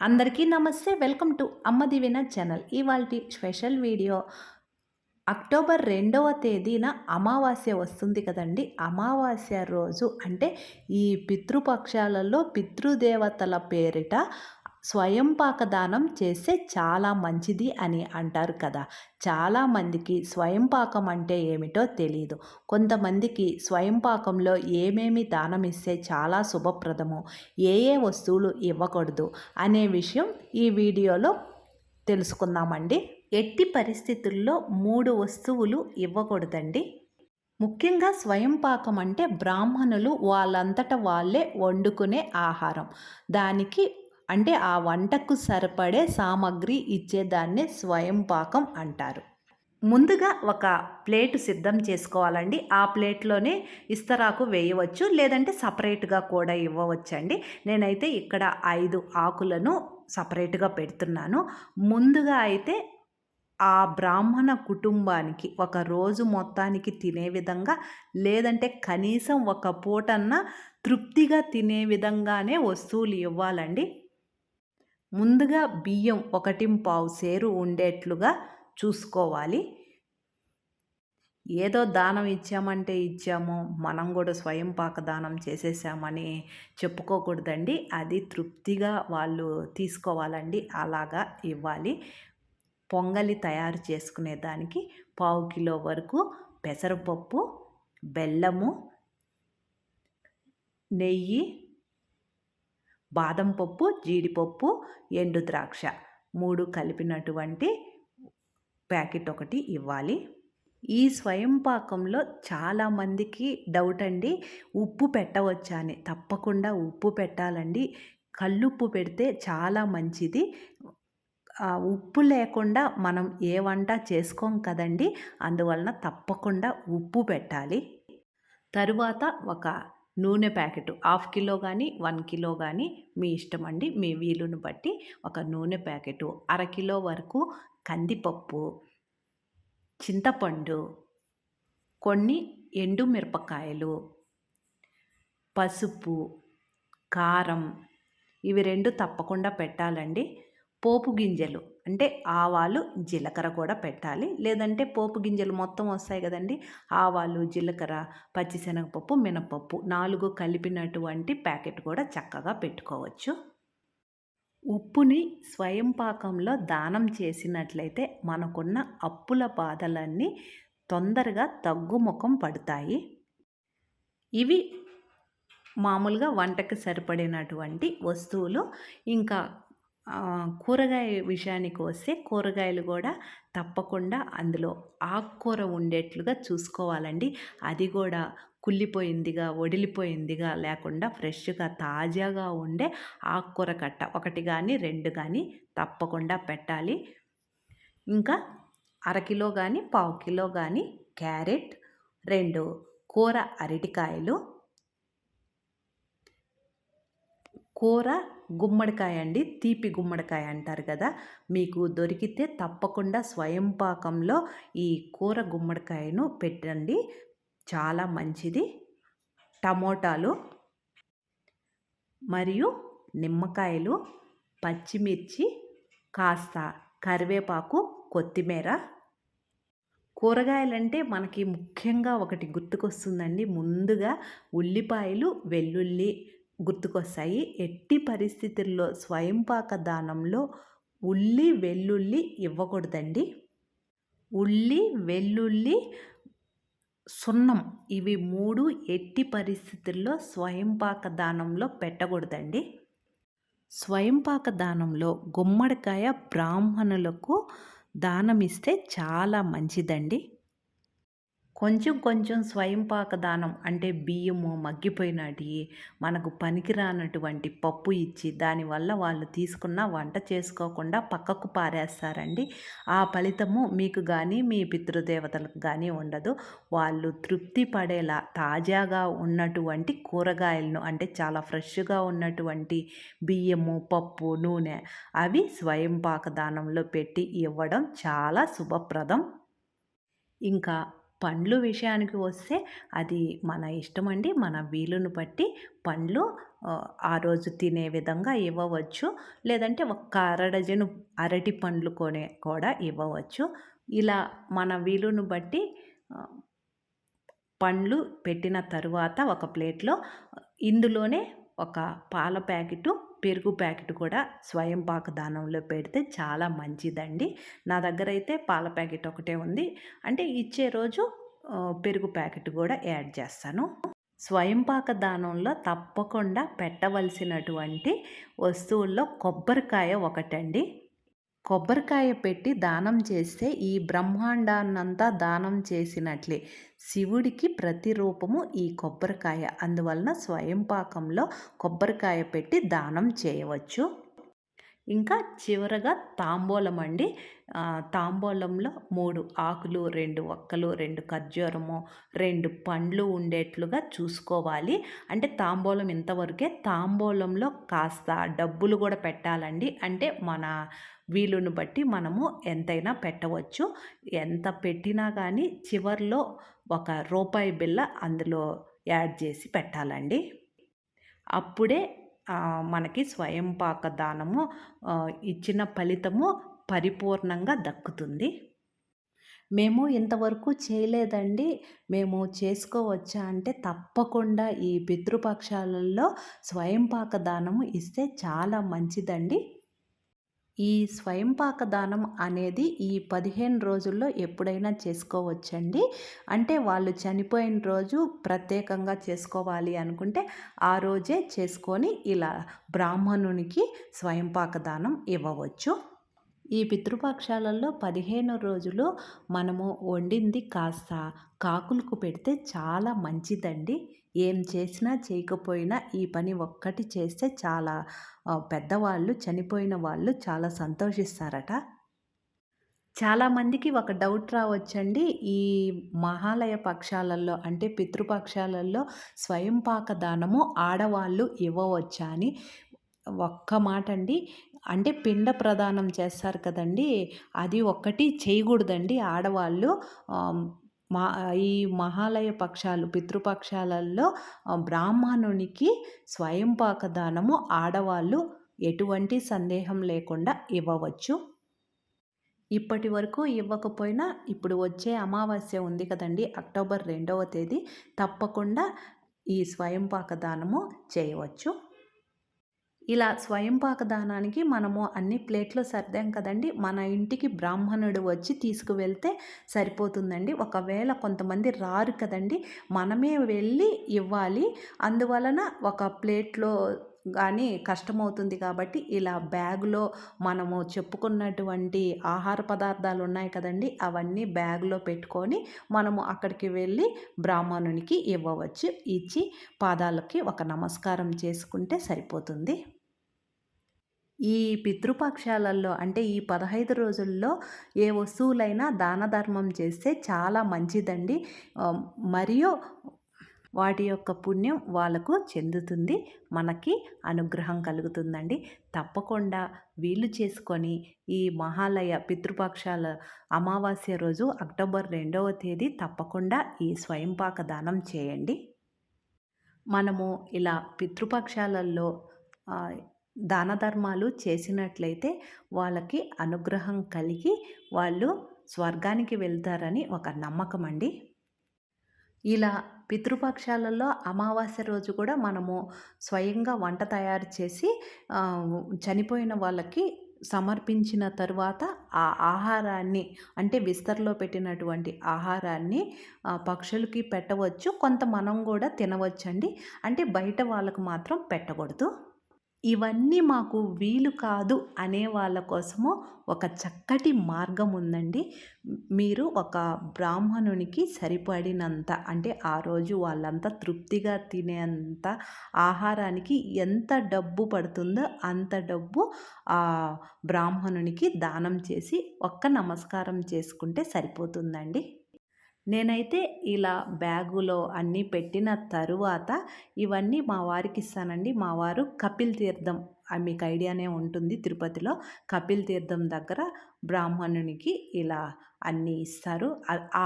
అందరికీ నమస్తే. Welcome to Amma Deevena channel. ఇవాళ స్పెషల్ వీడియో. అక్టోబర్ రెండవ తేదీన అమావాస్య వస్తుంది కదండి. అమావాస్య రోజు అంటే ఈ పితృపక్షాలలో పితృదేవతల పేరిట స్వయం పాకదానం చేస్తే చాలా మంచిది అని అంటారు కదా. చాలామందికి స్వయం పాకం అంటే ఏమిటో తెలియదు కొంతమందికి స్వయం పాకంలో ఏమేమి దానం ఇస్తే చాలా శుభప్రదము ఏ ఏ వస్తువులు ఇవ్వకూడదు అనే విషయం ఈ వీడియోలో తెలుసుకుందామండి. ఎట్టి పరిస్థితుల్లో మూడు వస్తువులు ఇవ్వకూడదండి. ముఖ్యంగా స్వయం పాకం అంటే బ్రాహ్మణులు వాళ్ళంతట వాళ్ళే వండుకునే ఆహారం. దానికి అంటే ఆ వంటకు సరిపడే సామాగ్రి ఇచ్చేదాన్ని స్వయం పాకం అంటారు. ముందుగా ఒక ప్లేట్ సిద్ధం చేసుకోవాలండి. ఆ ప్లేట్లోనే ఇస్తరాకు వేయవచ్చు లేదంటే సపరేట్గా కూడా ఇవ్వవచ్చండి. నేనైతే ఇక్కడ ఐదు ఆకులను సపరేట్గా పెడుతున్నాను. ముందుగా అయితే ఆ బ్రాహ్మణ కుటుంబానికి ఒక రోజు మొత్తానికి తినే విధంగా లేదంటే కనీసం ఒక పూటన్న తృప్తిగా తినే విధంగానే వస్తువులు ఇవ్వాలండి. ముందుగా బియ్యం ఒకటి పావు సేరు ఉండేట్లుగా చూసుకోవాలి. ఏదో దానం ఇచ్చామంటే ఇచ్చాము మనం కూడా స్వయం పాక దానం చేసేసామని చెప్పుకోకూడదండి. అది తృప్తిగా వాళ్ళు తీసుకోవాలండి. అలాగా ఇవ్వాలి. పొంగలి తయారు చేసుకునే దానికి పావు కిలో వరకు పెసరపప్పు బెల్లము నెయ్యి బాదం పప్పు జీడిపప్పు ఎండు ద్రాక్ష మూడు కలిపినటువంటి ప్యాకెట్ ఒకటి ఇవ్వాలి. ఈ స్వయం పాకంలో చాలామందికి డౌట్ అండి. ఉప్పు పెట్టవచ్చా అని తప్పకుండా ఉప్పు పెట్టాలండి. కల్లుప్పు పెడితే చాలా మంచిది. ఉప్పు లేకుండా మనం ఏ వంట చేసుకోం కదండి. అందువలన తప్పకుండా ఉప్పు పెట్టాలి. తరువాత ఒక నూనె ప్యాకెట్ హాఫ్ కిలో కానీ వన్ కిలో కానీ మీ ఇష్టం అండి. మీ వీలును బట్టి ఒక నూనె ప్యాకెట్ అరకిలో వరకు కందిపప్పు చింతపండు కొన్ని ఎండు మిరపకాయలు పసుపు కారం ఇవి రెండు తప్పకుండా పెట్టాలండి. పోపు గింజలు. అంటే ఆవాలు జీలకర్ర కూడా పెట్టాలి. లేదంటే పోపు గింజలు మొత్తం వస్తాయి కదండి. ఆవాలు జీలకర్ర పచ్చిశనగపప్పు మినపప్పు నాలుగు కలిపినటువంటి ప్యాకెట్ కూడా చక్కగా పెట్టుకోవచ్చు. ఉప్పుని స్వయం పాకంలో దానం చేసినట్లయితే మనకున్న అప్పుల బాధలన్నీ తొందరగా తగ్గుముఖం పడతాయి. ఇవి మామూలుగా వంటకి సరిపడినటువంటి వస్తువులు. ఇంకా కూరగాయ విషయానికి వస్తే కూరగాయలు కూడా తప్పకుండా అందులో ఆకుకూర ఉండేట్లుగా చూసుకోవాలండి. అది కూడా కుళ్ళిపోయిందిగా వడిలిపోయిందిగా లేకుండా ఫ్రెష్గా తాజాగా ఉండే ఆకుకూర కట్ట. ఒకటి కానీ రెండు కానీ తప్పకుండా పెట్టాలి. ఇంకా అరకిలో కానీ పావు కిలో కానీ క్యారెట్ రెండు కూర అరటికాయలు కూర గుమ్మడికాయ అండి తీపి గుమ్మడికాయ అంటారు కదా. మీకు దొరికితే తప్పకుండా స్వయం పాకంలో ఈ కూర గుమ్మడికాయను పెట్టండి. చాలా మంచిది. టమోటాలు మరియు నిమ్మకాయలు పచ్చిమిర్చి కాస్త కరివేపాకు కొత్తిమీర. కూరగాయలంటే మనకి ముఖ్యంగా ఒకటి గుర్తుకొస్తుందండి. ముందుగా ఉల్లిపాయలు వెల్లుల్లి గుర్తుకొస్తాయి. ఎట్టి పరిస్థితుల్లో స్వయంపాక దానంలో ఉల్లి వెల్లుల్లి ఇవ్వకూడదండి. ఉల్లి వెల్లుల్లి సున్నం ఇవి మూడు ఎట్టి పరిస్థితుల్లో స్వయంపాక దానంలో పెట్టకూడదండి. స్వయంపాక దానంలో గుమ్మడికాయ బ్రాహ్మణులకు దానమిస్తే చాలా మంచిదండి. కొంచెం కొంచెం స్వయంపాక దానం అంటే బియ్యము మగ్గిపోయినటివి మనకు పనికిరానటువంటి పప్పు ఇచ్చి దానివల్ల వాళ్ళు తీసుకున్న వంట చేసుకోకుండా పక్కకు పారేస్తారండి. ఆ ఫలితము మీకు కానీ మీ పితృదేవతలకు కానీ ఉండదు. వాళ్ళు తృప్తి పడేలా తాజాగా ఉన్నటువంటి కూరగాయలను అంటే చాలా ఫ్రెష్గా ఉన్నటువంటి బియ్యము పప్పు నూనె అవి స్వయంపాక దానంలో పెట్టి ఇవ్వడం చాలా శుభప్రదం. ఇంకా పండ్లు విషయానికి వస్తే అది మన ఇష్టం అండి మన వీలును బట్టి పండ్లు ఆ రోజు తినే విధంగా ఇవ్వవచ్చు. లేదంటే ఒక్క అర డజను అరటి పండ్లు కొనే కూడా ఇవ్వవచ్చు. ఇలా మన వీలును బట్టి పండ్లు పెట్టిన తరువాత ఒక ప్లేట్లో ఇందులోనే ఒక పాల ప్యాకెటు పెరుగు ప్యాకెట్ కూడా స్వయం పాక దానంలో పెడితే చాలా మంచిదండి. నా దగ్గర అయితే పాల ప్యాకెట్ ఒకటే ఉంది. అంటే ఇచ్చే రోజు పెరుగు ప్యాకెట్ కూడా యాడ్ చేస్తాను. స్వయంపాక దానంలో తప్పకుండా పెట్టవలసినటువంటి వస్తువుల్లో కొబ్బరికాయ ఒకటండి. కొబ్బరికాయ పెట్టి దానం చేస్తే ఈ బ్రహ్మాండాన్నంతా దానం చేసినట్లే. శివుడికి ప్రతిరూపము ఈ కొబ్బరికాయ. అందువలన స్వయంపాకంలో కొబ్బరికాయ పెట్టి దానం చేయవచ్చు. ఇంకా చివరగా తాంబూలం అండి తాంబూలంలో మూడు ఆకులు రెండు ఒక్కలు రెండు ఖర్జూరము రెండు పండ్లు ఉండేట్లుగా చూసుకోవాలి. అంటే తాంబూలం ఇంతవరకే తాంబూలంలో కాస్త డబ్బులు కూడా పెట్టాలండి. అంటే మన వీలును బట్టి మనము ఎంతైనా పెట్టవచ్చు. ఎంత పెట్టినా కానీ చివర్లో ఒక రూపాయి బిల్ల అందులో యాడ్ చేసి పెట్టాలండి. అప్పుడే మనకి స్వయంపాక దానము ఇచ్చిన ఫలితము పరిపూర్ణంగా దక్కుతుంది. మేము ఇంతవరకు చేయలేదండి. మేము చేసుకోవచ్చా అంటే తప్పకుండా ఈ పితృపక్షాలలో స్వయంపాక దానము ఇస్తే చాలా మంచిదండి. ఈ స్వయంపాక దానం అనేది ఈ పదిహేను రోజుల్లో ఎప్పుడైనా చేసుకోవచ్చండి? అంటే వాళ్ళు చనిపోయిన రోజు ప్రత్యేకంగా చేసుకోవాలి అనుకుంటే ఆ రోజే చేసుకొని ఇలా బ్రాహ్మణునికి స్వయంపాక దానం ఇవ్వవచ్చు. ఈ పితృపక్షాలలో పదిహేను రోజులు మనము వండింది కాస్త కాకులకు పెడితే చాలా మంచిదండి. ఏం చేసినా చేయకపోయినా ఈ పని ఒక్కటి చేస్తే చాలా పెద్దవాళ్ళు చనిపోయిన వాళ్ళు చాలా సంతోషిస్తారట. చాలామందికి ఒక డౌట్ రావచ్చండి. ఈ మహాలయ పక్షాలలో అంటే పితృపక్షాలలో స్వయంపాక దానము ఆడవాళ్ళు ఇవ్వవచ్చా అని. ఒక్క మాట అండి అంటే పిండ ప్రదానం చేస్తారు కదండి. అది ఒక్కటి చేయకూడదండి. ఆడవాళ్ళు మా ఈ మహాలయ పక్షాలు పితృపక్షాలలో బ్రాహ్మణునికి స్వయంపాక దానము ఆడవాళ్ళు ఎటువంటి సందేహం లేకుండా ఇవ్వవచ్చు. ఇప్పటి వరకు ఇవ్వకపోయినా ఇప్పుడు వచ్చే అమావాస్య ఉంది కదండి అక్టోబర్ రెండవ తేదీ తప్పకుండా ఈ స్వయంపాక దానము చేయవచ్చు. ఇలా స్వయంపాక దానానికి మనము అన్ని ప్లేట్లు సర్దాం కదండి. మన ఇంటికి బ్రాహ్మణుడు వచ్చి తీసుకువెళ్తే సరిపోతుందండి. ఒకవేళ కొంతమంది రారు కదండి మనమే వెళ్ళి ఇవ్వాలి. అందువలన ఒక ప్లేట్లో కానీ కష్టమవుతుంది కాబట్టి ఇలా బ్యాగులో మనము చెప్పుకున్నటువంటి ఆహార పదార్థాలు ఉన్నాయి కదండి అవన్నీ బ్యాగులో పెట్టుకొని మనము అక్కడికి వెళ్ళి బ్రాహ్మణునికి ఇవ్వవచ్చు. ఇచ్చి పాదాలకి ఒక నమస్కారం చేసుకుంటే సరిపోతుంది. ఈ పితృపక్షాలలో అంటే ఈ పదహైదు రోజుల్లో ఏ వస్తువులైనా దాన ధర్మం చేస్తే చాలా మంచిదండి. మరియు వాటి యొక్క పుణ్యం వాళ్ళకు చెందుతుంది మనకి అనుగ్రహం కలుగుతుందండి. తప్పకుండా వీలు చేసుకొని ఈ మహాలయ పితృపక్షాల అమావాస్య రోజు అక్టోబర్ రెండవ తేదీ తప్పకుండా ఈ స్వయంపాక దానం చేయండి. మనము ఇలా పితృపక్షాలలో దాన ధర్మాలు చేసినట్లయితే వాళ్ళకి అనుగ్రహం కలిగి వాళ్ళు స్వర్గానికి వెళ్తారని ఒక నమ్మకం అండి. ఇలా పితృపక్షాలలో అమావాస్య రోజు కూడా మనము స్వయంగా వంట తయారు చేసి చనిపోయిన వాళ్ళకి సమర్పించిన తరువాత ఆ ఆహారాన్ని అంటే విస్తరలో పెట్టినటువంటి ఆహారాన్ని పక్షులకి పెట్టవచ్చు. కొంత మనం కూడా తినవచ్చండి. అంటే బయట వాళ్ళకు మాత్రం పెట్టకూడదు. ఇవన్నీ మాకు వీలు కాదు అనే వాళ్ళ కోసము ఒక చక్కటి మార్గం ఉందండి. మీరు ఒక బ్రాహ్మణునికి సరిపడినంత అంటే ఆ రోజు వాళ్ళంతా తృప్తిగా తినేంత ఆహారానికి ఎంత డబ్బు పడుతుందో అంత డబ్బు ఆ బ్రాహ్మణునికి దానం చేసి ఒక్క నమస్కారం చేసుకుంటే సరిపోతుందండి. నేనైతే ఇలా బ్యాగులో అన్నీ పెట్టిన తరువాత ఇవన్నీ మా వారికి ఇస్తానండి. మా వారు కపిల్ తీర్థం మీకు ఐడియానే ఉంటుంది తిరుపతిలో కపిల్ తీర్థం దగ్గర బ్రాహ్మణునికి ఇలా అన్నీ ఇస్తారు.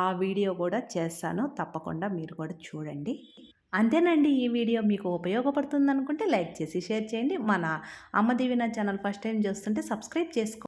ఆ వీడియో కూడా చేస్తాను. తప్పకుండా మీరు కూడా చూడండి. అంతేనండి ఈ వీడియో మీకు ఉపయోగపడుతుంది అనుకుంటే లైక్ చేసి షేర్ చేయండి. మన Amma Deevena channel first time చూస్తుంటే సబ్స్క్రైబ్ చేసుకో